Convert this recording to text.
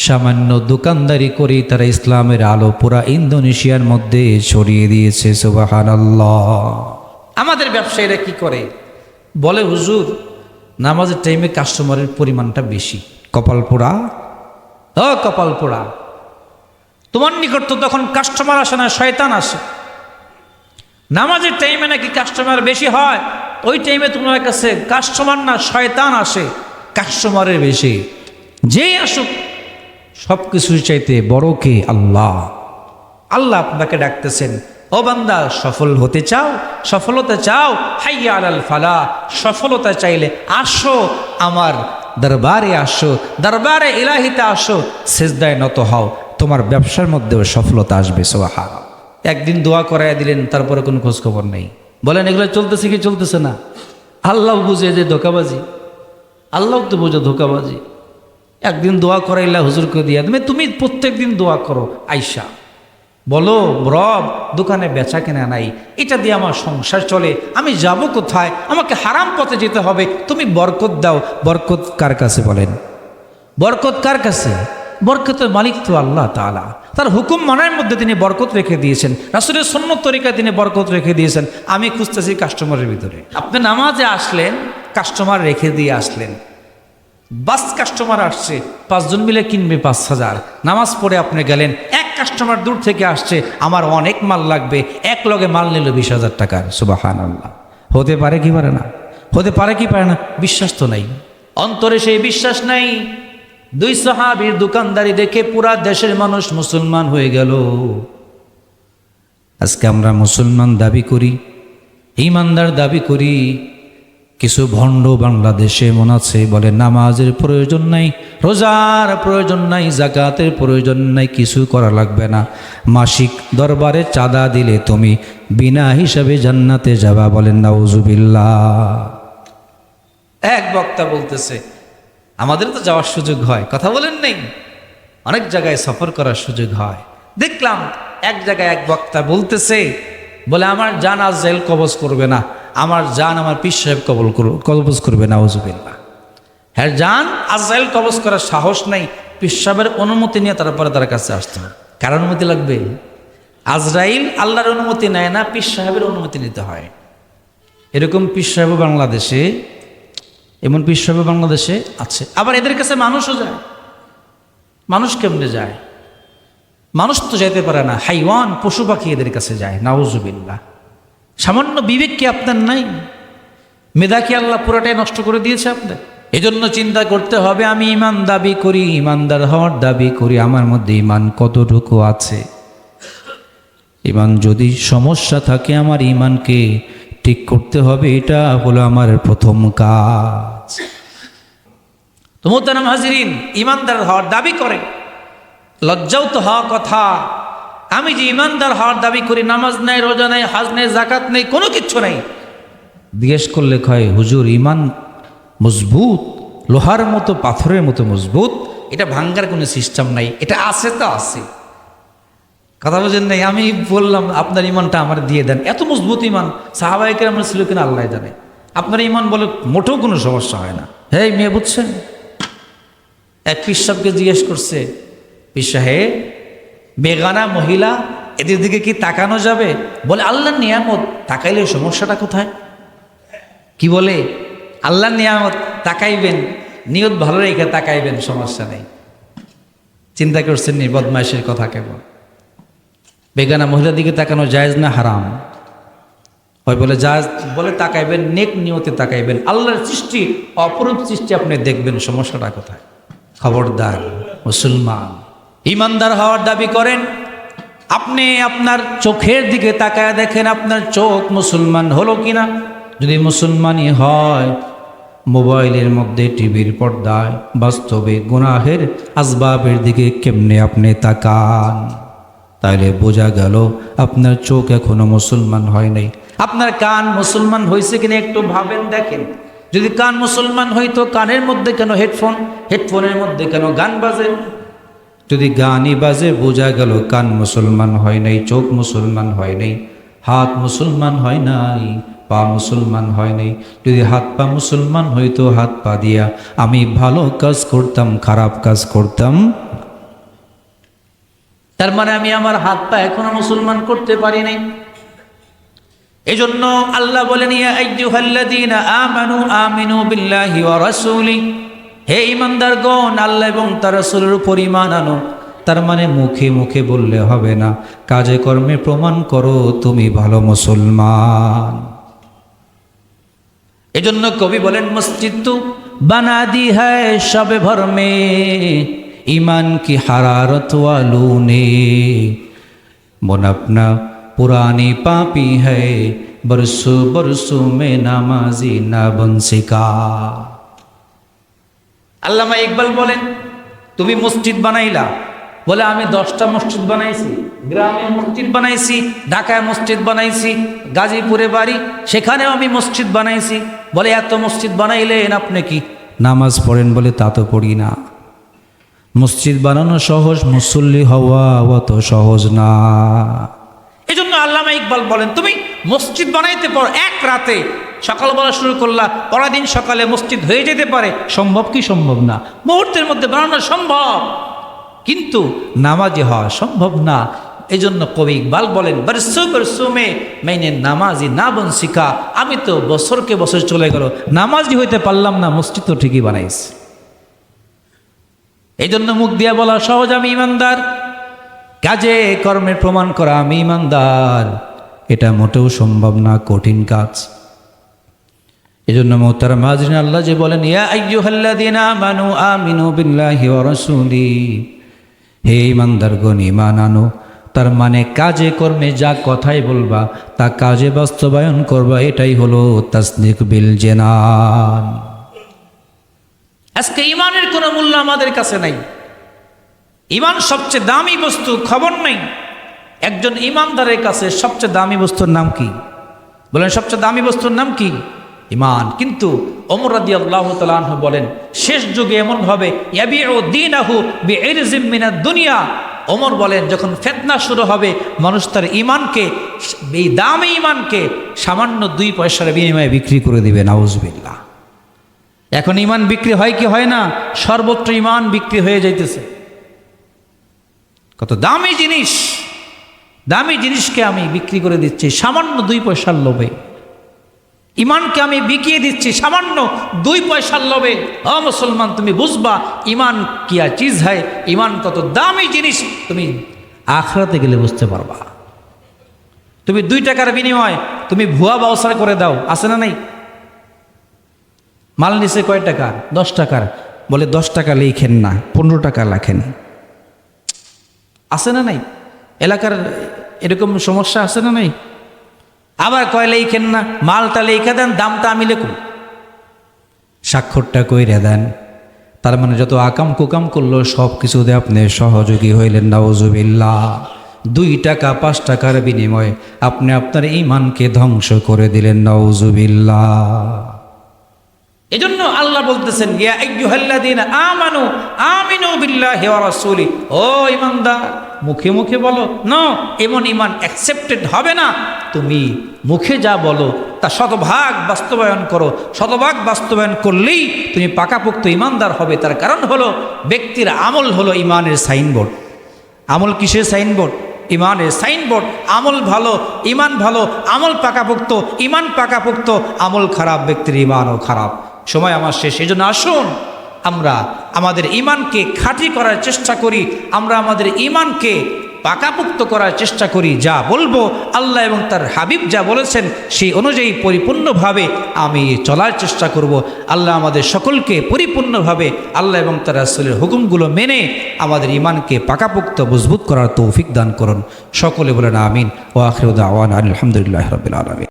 সামান্য দোকানদারি করে তারা ইসলামের আলো পুরা ইন্দোনেশিয়ার মধ্যে ছড়িয়ে দিয়েছে সুবাহান আমাদের ব্যবসায়ীরা কি করে? বলে, হুজুর, নামাজের টাইমে কাস্টমারের পরিমাণটা বেশি। কপাল পোড়া? ও, কপাল পোড়া। তোমার নিকট তো তখন কাস্টমার আসে না, শয়তান আসে। নামাজের টাইমে নাকি কাস্টমার বেশি হয়, ওই টাইমে তোমার কাছে কাস্টমার না, শয়তান আসে। কাস্টমারের বেশি। যেই আসুক সব কিছুর চাইতে বড় কে? আল্লাহ। আল্লাহ আপনাকে ডাকতেছেন, ও বান্দা, সফল হতে চাও? সফলতা চাও? হাইয়া আলাল ফালা। সফলতা চাইলে আসো, আমার দরবারে আসো, দরবারে ইলাহিতে আসো, সেজদায় নত হও। তোমার ব্যবসার মধ্যেও সফলতা আসবে সোহা একদিন দোয়া করাইয়া দিলেন, তারপরে কোনো খোঁজ খবর নেই। বলেন, এগুলো চলতেছে কি চলতেছে না? আল্লাহ বুঝে যে ধোকাবাজি। আল্লাহ তো বুঝে ধোকাবাজি। একদিন দোয়া করাইলা হুজুরকে দিয়া, তুমি তুমি প্রত্যেক দিন দোয়া করো আইসা বলো, রব দোকানে বেচা কেনা নাই, এটা দিয়ে আমার সংসার চলে, আমি যাব কোথায়? আমাকে হারাম পথে যেতে হবে, তুমি বরকত দাও। বরকত কার কাছে বলেন? বরকত কার কাছে? বরকতের মালিক তো আল্লাহ তালা তার হুকুম মানার মধ্যে তিনি বরকত রেখে দিয়েছেন। রাসুলের সন্ন্য তরিকায় তিনি বরকত রেখে দিয়েছেন। আমি খুঁজতেছি কাস্টমারের ভিতরে। আপনি নামাজে আসলেন কাস্টমার রেখে দিয়ে আসলেন। বাস কাস্টমার আসছে, পাঁচজন মিলে কিনবে পাঁচ হাজার। নামাজ পড়ে আপনি গেলেন, এক কাস্টমার দূর থেকে আসছে, আমার অনেক মাল লাগবে, এক লগে মাল নিল বিশ হাজার টাকার সুবাহান আল্লাহ হতে পারে কি পারে না? হতে পারে কি পারে না? বিশ্বাস তো নাই। অন্তরে সেই বিশ্বাস নাই। দুই সাহাবির দোকানদারি দেখে পুরা দেশের মানুষ মুসলমান হয়ে গেল। আজকে আমরা মুসলমান দাবি করি ইমানদার দাবি করি কিছু ভণ্ড বাংলাদেশে মনে আছে, বলে নামাজের প্রয়োজন নাই, রোজার প্রয়োজন নাই জাকাতের প্রয়োজন নাই, কিছু করা লাগবে না। মাসিক দরবারে চাঁদা দিলে তুমি বিনা হিসাবে জান্নাতে যাবা, বলেন নাউজুবিল্লা এক বক্তা বলতেছে, আমাদের তো যাওয়ার সুযোগ হয়। কথা বলেন নেই। অনেক জায়গায় সফর করার সুযোগ হয়। দেখলাম এক জায়গায় এক বক্তা বলতেছে, বলে আমার জান আজরাইল কবজ করবে না। আমার জান আমার পীর সাহেব কবল কবজ করবে না ওজুবিল্লা হ্যাঁ জান আজরাইল কবজ করার সাহস নাই, পীর সাহেবের অনুমতি নিয়ে তারপরে তার কাছে আসতে হবে। কার অনুমতি লাগবে? আজরাইল আল্লাহর অনুমতি নেয় না, পীর সাহেবের অনুমতি নিতে হয়। এরকম পীর সাহেব বাংলাদেশে, এমন পীর সাহেব বাংলাদেশে আছে। আবার এদের কাছে মানুষও যায়। মানুষ কেমনে যায়? মানুষ তো যেতে পারে না। হাইওয়ান, পশু পাখি এদের কাছে যায় নাউজুবিল্লা সামান্য বিবেক কি আপনার নাই? মেধা কি আল্লাহ পুরাটাই নষ্ট করে দিয়েছে আপনার? এজন্য চিন্তা করতে হবে, আমি ইমান দাবি করি ইমানদার হওয়ার দাবি করি, আমার মধ্যে ইমান কতটুকু আছে? ইমান যদি সমস্যা থাকে, আমার ইমানকে ঠিক করতে হবে, এটা হলো আমার প্রথম কাজ। তো মোহতারাম হাজিরিন ইমানদার হওয়ার দাবি করে। লজ্জাও তো হওয়া কথা। আমি যে ইমানদার হওয়ার দাবি করি, নামাজ নাই, রোজা নাই, হাজ নেই জাকাত নেই, কোনো কিচ্ছু নাই। জিজ্ঞেস করলে কয়, হুজুর, ইমান মজবুত, লোহার মতো, পাথরের মতো মজবুত, এটা ভাঙ্গার কোনো সিস্টেম নাই, এটা আছে তো আছে। কথা বলছেন নাই? আমি বললাম, আপনার ইমানটা আমার দিয়ে দেন। এত মজবুত ইমান সাহাবাহিকের আমার ছিল কিনা আল্লাহ জানে। আপনার ইমান বলে মোটেও কোনো সমস্যা হয় না। হ্যাঁ মেয়ে বুঝছেন? এক পিস পিসাবকে জিজ্ঞেস করছে, পিসা হে বেগানা মহিলা এদের দিকে কি তাকানো যাবে? বলে আল্লাহ নিয়ামত তাকাইলে সমস্যাটা কোথায়? কি বলে? আল্লাহ নিয়ামত তাকাইবেন, নিয়ত ভালো রেখে তাকাইবেন, সমস্যা নেই। চিন্তা করছেন নি, বদমাইশের কথা কেবল। বেগানা মহিলার দিকে তাকানো জায়েজ না হারাম? হয় বলে, জায়েজ বলে তাকাইবেন, নেক নিয়তে তাকাইবেন। আল্লাহর সৃষ্টি, অপরূপ সৃষ্টি আপনি দেখবেন, সমস্যাটা কোথায়? খবরদার, মুসলমান। ইমানদার হওয়ার দাবি করেন, আপনি আপনার চোখের দিকে তাকায় দেখেন আপনার চোখ মুসলমান হলো কিনা? যদি মুসলমানই হয়, মোবাইলের মধ্যে টিভির পর্দায় বাস্তবে গুনাহের আসবাবের দিকে কেমনে আপনি তাকান? তাইলে বোঝা গেল আপনার চোখ এখনও মুসলমান হয় নাই। আপনার কান মুসলমান হয়েছে কিনা একটু ভাবেন দেখেন। যদি কান মুসলমান হইতো, কানের মধ্যে কেন হেডফোন? হেডফোনের মধ্যে কেন গান বাজে? যদি গানই বাজে, বোঝা গেল কান মুসলমান হয় নাই, চোখ মুসলমান হয় নাই, হাত মুসলমান হয় নাই, পা মুসলমান হয় নাই। যদি হাত পা মুসলমান হইতো, হাত পা দিয়া আমি ভালো কাজ করতাম, খারাপ কাজ করতাম। তার মানে আমি আমার হাত পা এখনও মুসলমান করতে পারি নাই। এজন্য আল্লাহ বলেন আইয়ুহাল্লাযীনা আমানু, আমিনু বিল্লাহি ওয়া রাসূলি। হে ইমানদার গণ, আল্লাহ এবং তার রসুলের উপর ইমান আনো। তার মানে মুখে মুখে বললে হবে না, কাজে কর্মে প্রমাণ করো তুমি ভালো মুসলমান। এজন্য কবি বলেন, মসজিদ তু বানা দি হায় সবে ভরমে ইমান কি হারারত আলুনে মন আপনা পুরানি পাপি হ্যায়, বরসু বরসু মে নামাজি না বংশিকা আল্লামা ইকবাল বলেন, তুমি মসজিদ বানাইলা? বলে, আমি দশটা মসজিদ বানাইছি, গ্রামে মসজিদ বানাইছি, ঢাকায় মসজিদ বানাইছি, গাজীপুরে বাড়ি, সেখানেও আমি মসজিদ বানাইছি। বলে, এত মসজিদ বানাইলেন আপনি কি? নামাজ পড়েন বলে তা তো পড়ি না। মসজিদ বানানো সহজ, মুসল্লি হওয়া অত সহজ না। এই জন্য আল্লামা ইকবাল বলেন, তুমি মসজিদ বানাইতে পর এক রাতে। সকালবেলা শুরু করলা পরের দিন সকালে মসজিদ হয়ে যেতে পারে। সম্ভব কি সম্ভব না? মুহূর্তের মধ্যে বানানো সম্ভব। কিন্তু নামাজি হওয়া সম্ভব না। এই জন্য কবি ইকবাল বলেন, বরসু মে মেনে নামাজি না বন শিখা। আমি তো বছরকে বছর চলে গেল, নামাজি হইতে পারলাম না, মসজিদ তো ঠিকই বানাইছি। এই জন্য মুখ দিয়া বলা সহজ, আমি ইমানদার। কাজে কর্মের প্রমাণ করা আমি ইমানদার। এটা মোটেও সম্ভব না, কঠিন কাজ। এই জন্য মোহতারা মাজরিন আল্লাহ যে বলেন, ইয়া আমানু বিল্লাহি ওয়া হে ইমানদারগণ ঈমান আনো। তার মানে কাজে কর্মে যা কথাই বলবা, তা কাজে বাস্তবায়ন করবা, এটাই হলো তাসদিক বিল জেনান। আজকে ইমানের কোনো মূল্য আমাদের কাছে নাই। ইমান সবচেয়ে দামি বস্তু, খবর নেই। একজন ইমানদারের কাছে সবচেয়ে দামি বস্তুর নাম কি? বলেন, সবচেয়ে দামি বস্তুর নাম কি? ইমান কিন্তু অমর আল্লাহ তালাহ বলেন, শেষ যুগে এমন হবে দুনিয়া। অমর বলেন, যখন ফেতনা শুরু হবে, মানুষ তার ইমানকে এই দামি ইমানকে সামান্য দুই পয়সার বিনিময়ে বিক্রি করে দিবে নাউজবিল্লা এখন ইমান বিক্রি হয় কি হয় না? সর্বত্র ইমান বিক্রি হয়ে যাইতেছে। কত দামি জিনিস, দামি জিনিসকে আমি বিক্রি করে দিচ্ছি, সামান্য দুই পয়সার লোভে। ইমানকে আমি বিকিয়ে দিচ্ছি, সামান্য দুই পয়সার লোভে। অ মুসলমান, তুমি বুঝবা, ইমান কিয়া চিজ হয়? ইমান কত দামি জিনিস, তুমি আখড়াতে গেলে বুঝতে পারবা। তুমি দুই টাকার বিনিময়, তুমি ভুয়া ব্যবসা করে দাও, আছে না নাই? মাল নিচে কয় টাকা? দশ টাকার। বলে, দশ টাকা লিখেন না, পনেরো টাকা লেখেন। আছে না নাই? এলাকার এরকম সমস্যা আছে না নাই? আবার কয় লেখেন না, মালটা লেখা দেন, দামটা আমি লেখুন স্বাক্ষরটা কইরে দেন। তার মানে যত আকাম কুকাম করল সব কিছুতে আপনি সহযোগী হইলেন নাউজুবিল্লা দুই টাকা, পাঁচ টাকার বিনিময়ে আপনি আপনার ইমানকে ধ্বংস করে দিলেন নাউজুবিল্লা এজন্য আল্লাহ বলতেছেন, ইয়া আইয়ুহাল্লাযীনা আমানু, আমিনু বিল্লাহি ওয়া রাসূলি। ও ইমানদার মুখে মুখে বলো, নো, এমন ইমান অ্যাকসেপ্টেড হবে না। তুমি মুখে যা বলো, তা শতভাগ বাস্তবায়ন করো। শতভাগ বাস্তবায়ন করলেই তুমি পাকাপোক্ত ইমানদার হবে। তার কারণ হলো, ব্যক্তির আমল হলো ইমানের সাইনবোর্ড। আমল কিসের সাইনবোর্ড? ইমানের সাইনবোর্ড। আমল ভালো, ইমান ভালো, আমল পাকাপোক্ত, ইমান পাকাপোক্ত, আমল খারাপ, ব্যক্তির ইমানও খারাপ। সময় আমার শেষ, এই জন্য আসুন। আমরা আমাদের ইমানকে খাঁটি করার চেষ্টা করি, আমরা আমাদের ইমানকে পাকাপুক্ত করার চেষ্টা করি, যা বলব আল্লাহ এবং তার হাবিব যা বলেছেন সেই অনুযায়ী পরিপূর্ণভাবে আমি চলার চেষ্টা করব। আল্লাহ আমাদের সকলকে পরিপূর্ণভাবে আল্লাহ এবং তার রাসূলের হুকুমগুলো মেনে আমাদের ইমানকে পাকাপুক্ত, মজবুত করার তৌফিক দান করুন। সকলে বলেন আমিন। ও আখিরুদ্দাওয়ান আলহামদুলিল্লাহ রবিল আলমী